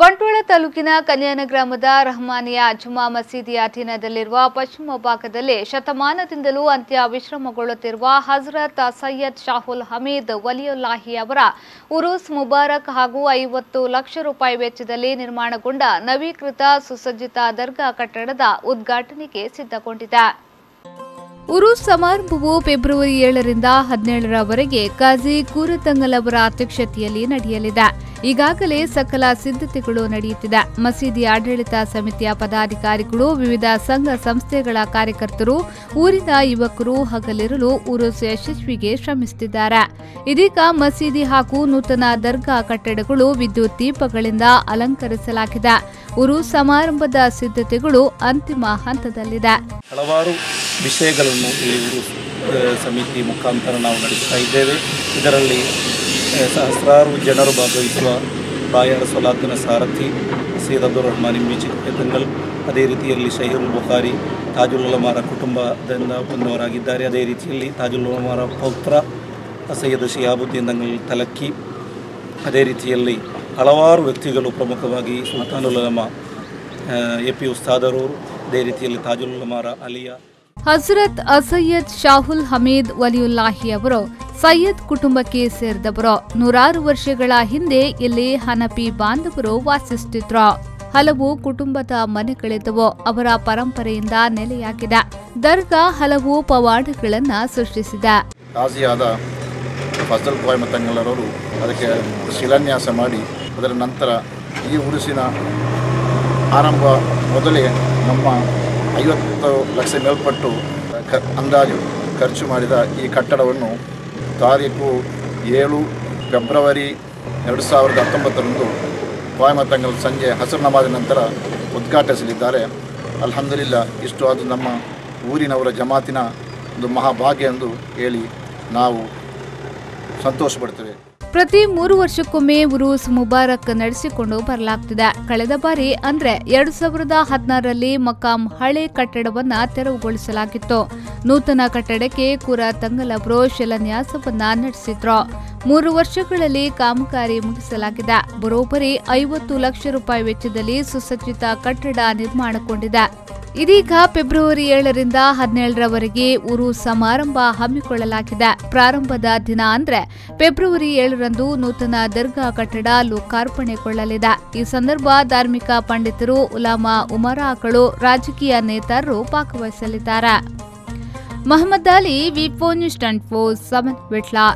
ಬಂಟ್ವಾಳ ತಾಲೂಕಿನ ಕನ್ಯಾನ ಗ್ರಾಮದ ರಹಮಾನಿಯ ಜುಮಾ ಮಸೀದಿಯ ಅಧೀನದಲ್ಲಿರುವ ಪಶ್ಚಿಮ ಭಾಗದಲ್ಲಿ ಶತಮಾನದಿಂದಲೂ ಅಂತ್ಯ ವಿಶ್ರಮಗೊಳ್ಳುತ್ತಿರುವ ಹಜರತ್ ಸೈಯದ್ ಶಾಹುಲ್ ಹಮೀದ್ ವಲಿಯುಲ್ಲಾಹಿ ಅವರ ಉರುಸ್ ಮುಬಾರಕ್ ಹಾಗೂ ಐವತ್ತು ಲಕ್ಷ ರೂಪಾಯಿ ವೆಚ್ಚದಲ್ಲಿ ನಿರ್ಮಾಣಗೊಂಡ ನವೀಕೃತ ಸುಸಜ್ಜಿತ ದರ್ಗಾ ಕಟ್ಟಡದ ಉದ್ಘಾಟನೆಗೆ ಸಿದ್ಧಗೊಂಡಿದೆ. ಉರುಸ್ ಸಮಾರಂಭವು ಫೆಬ್ರವರಿ ಏಳರಿಂದ ಹದಿನೇಳರವರೆಗೆ ಕಾಜಿ ಕೂರತಂಗಲ್ ಅವರ ಅಧ್ಯಕ್ಷತೆಯಲ್ಲಿ ನಡೆಯಲಿದೆ. ಈಗಾಗಲೇ ಸಕಲ ಸಿದ್ಧತೆಗಳು ನಡೆಯುತ್ತಿದೆ. ಮಸೀದಿ ಆಡಳಿತ ಸಮಿತಿಯ ಪದಾಧಿಕಾರಿಗಳು, ವಿವಿಧ ಸಂಘ ಸಂಸ್ಥೆಗಳ ಕಾರ್ಯಕರ್ತರು, ಊರಿನ ಯುವಕರು ಹಗಲಿರಲು ಉರುಸ್ ಯಶಸ್ವಿಗೆ ಶ್ರಮಿಸುತ್ತಿದ್ದಾರೆ. ಇದೀಗ ಮಸೀದಿ ಹಾಗೂ ನೂತನ ದರ್ಗಾ ಕಟ್ಟಡಗಳು ವಿದ್ಯುತ್ ದೀಪಗಳಿಂದ ಅಲಂಕರಿಸಲಾಗಿದೆ. ಉರು ಸಮಾರಂಭದ ಸಿದ್ಧತೆಗಳು ಅಂತಿಮ ಹಂತದಲ್ಲಿದೆ. ಹಲವಾರು ವಿಷಯಗಳನ್ನು ಈ ಸಮಿತಿ ಮುಖಾಂತರ ನಾವು ನಡೆಸ್ತಾ ಇದ್ದೇವೆ. ಇದರಲ್ಲಿ ಸಹಸ್ರಾರು ಜನರು ಭಾಗವಹಿಸುವ ಬಾಯರ ಸೊಲಾತಿನ ಸಾರಥಿ ಸೈಯದ್ ಅಬ್ದುಲ್ ರಹಮಾನ್ ಇಮ್ಮಿಜಿ ತಂಗಲ್ ಅದೇ ರೀತಿಯಲ್ಲಿ ಶಹೀರುಲ್ ಬುಖಾರಿ, ತಾಜುಲ್ ಉಲಮಾರ ಕುಟುಂಬದಿಂದ ಬಂದವರಾಗಿದ್ದಾರೆ. ಅದೇ ರೀತಿಯಲ್ಲಿ ತಾಜುಲ್ ಉಲಮಾರ ಪೌತ್ರ ಸೈಯದ್ ಶಿಯಾಬುದ್ದೀನ್ ದಂಗಲ್ ತಲಕ್ಕಿ. ಅದೇ ರೀತಿಯಲ್ಲಿ ಹಲವಾರು ವ್ಯಕ್ತಿಗಳು ಪ್ರಮುಖವಾಗಿ ಸುಲ್ತಾನುಲ್ ಉಲಮ, ಎ ಪಿ ಉಸ್ತಾದರು, ಅದೇ ರೀತಿಯಲ್ಲಿ ತಾಜುಲ್ ಉಲಮಾರ ಅಲಿಯಾ. ಹಜರತ್ ಅಸಯ್ಯದ್ ಶಾಹುಲ್ ಹಮೀದ್ ವಲಿಯುಲ್ಲಾಹಿ ಅವರು ಸಯ್ಯದ್ ಕುಟುಂಬಕ್ಕೆ ಸೇರಿದವರು ನೂರಾರು ವರ್ಷಗಳ ಹಿಂದೆ ಇಲ್ಲಿ ಹನಪಿ ಬಾಂಧವರು ವಾಸಿಸುತ್ತಿದ್ರು. ಹಲವು ಕುಟುಂಬದ ಮನೆಗಳಿದ್ದವು ಅವರ ಪರಂಪರೆಯಿಂದ ನೆಲೆಯಾಗಿದೆ. ದರ್ಗಾ ಹಲವು ಪವಾಡಗಳನ್ನ ಸೃಷ್ಟಿಸಿದೆ. ಬಾಯ್ ಅದಕ್ಕೆ ಶಿಲಾನ್ಯಾಸ ಮಾಡಿ, ಅದರ ನಂತರ ಈ ಉರುಸಿನ ಆರಂಭ ಮೊದಲೇ ನಮ್ಮ ಐವತ್ತು ಲಕ್ಷ ಮೇಲ್ಪಟ್ಟು ಅಂದಾಜು ಖರ್ಚು ಮಾಡಿದ ಈ ಕಟ್ಟಡವನ್ನು ತಾರೀಕು ಏಳು ಫೆಬ್ರವರಿ ಎರಡು ಸಾವಿರದ ಹತ್ತೊಂಬತ್ತರಂದು ಕೋಯಮತ್ತಂಗಲ್ ಸಂಜೆ ಹಸಿರು ನಮಾಜ್ ನಂತರ ಉದ್ಘಾಟಿಸಲಿದ್ದಾರೆ. ಅಲ್ಹಮ್ದುಲಿಲ್ಲ, ಇಷ್ಟು ಅದು ನಮ್ಮ ಊರಿನವರ ಜಮಾತಿನ ಒಂದು ಮಹಾಭಾಗ್ಯ ಎಂದು ಹೇಳಿ ನಾವು ಸಂತೋಷಪಡ್ತೇವೆ. ಪ್ರತಿ ಮೂರು ವರ್ಷಕ್ಕೊಮ್ಮೆ ಉರೂಸ್ ಮುಬಾರಕ್ ನಡೆಸಿಕೊಂಡು ಬರಲಾಗ್ತಿದೆ. ಕಳೆದ ಬಾರಿ ಅಂದ್ರೆ ಎರಡು ಸಾವಿರದ ಹದಿನಾರರಲ್ಲಿ ಮಕಾಂ ಹಳೆ ಕಟ್ಟಡವನ್ನ ತೆರವುಗೊಳಿಸಲಾಗಿತ್ತು. ನೂತನ ಕಟ್ಟಡಕ್ಕೆ ಕುರ ತಂಗಲಬ್ರು ಶಿಲಾನ್ಯಾಸವನ್ನ ನಡೆಸಿದ್ರು. ಮೂರು ವರ್ಷಗಳಲ್ಲಿ ಕಾಮಗಾರಿ ಮುಗಿಸಲಾಗಿದೆ. ಬರೋಬ್ಬರಿ ಐವತ್ತು ಲಕ್ಷ ರೂಪಾಯಿ ವೆಚ್ಚದಲ್ಲಿ ಸುಸಜ್ಜಿತ ಕಟ್ಟಡ ನಿರ್ಮಾಣಗೊಂಡಿದೆ. ಇದೀಗ ಫೆಬ್ರವರಿ ಏಳರಿಂದ ಹದಿನೇಳರವರೆಗೆ ಉರು ಸಮಾರಂಭ ಹಮ್ಮಿಕೊಳ್ಳಲಾಗಿದೆ. ಪ್ರಾರಂಭದ ದಿನ ಅಂದ್ರೆ ಫೆಬ್ರವರಿ ಏಳರಂದು ನೂತನ ದರ್ಗಾ ಕಟ್ಟಡ ಲೋಕಾರ್ಪಣೆಗೊಳ್ಳಲಿದೆ. ಈ ಸಂದರ್ಭ ಧಾರ್ಮಿಕ ಪಂಡಿತರು ಉಲಾಮಾ ಉಮರಾಕಳು ರಾಜಕೀಯ ನೇತಾರರು ಭಾಗವಹಿಸಲಿದ್ದಾರೆ. Mohammed Ali ವಿಫೋ news twenty four seven Vitla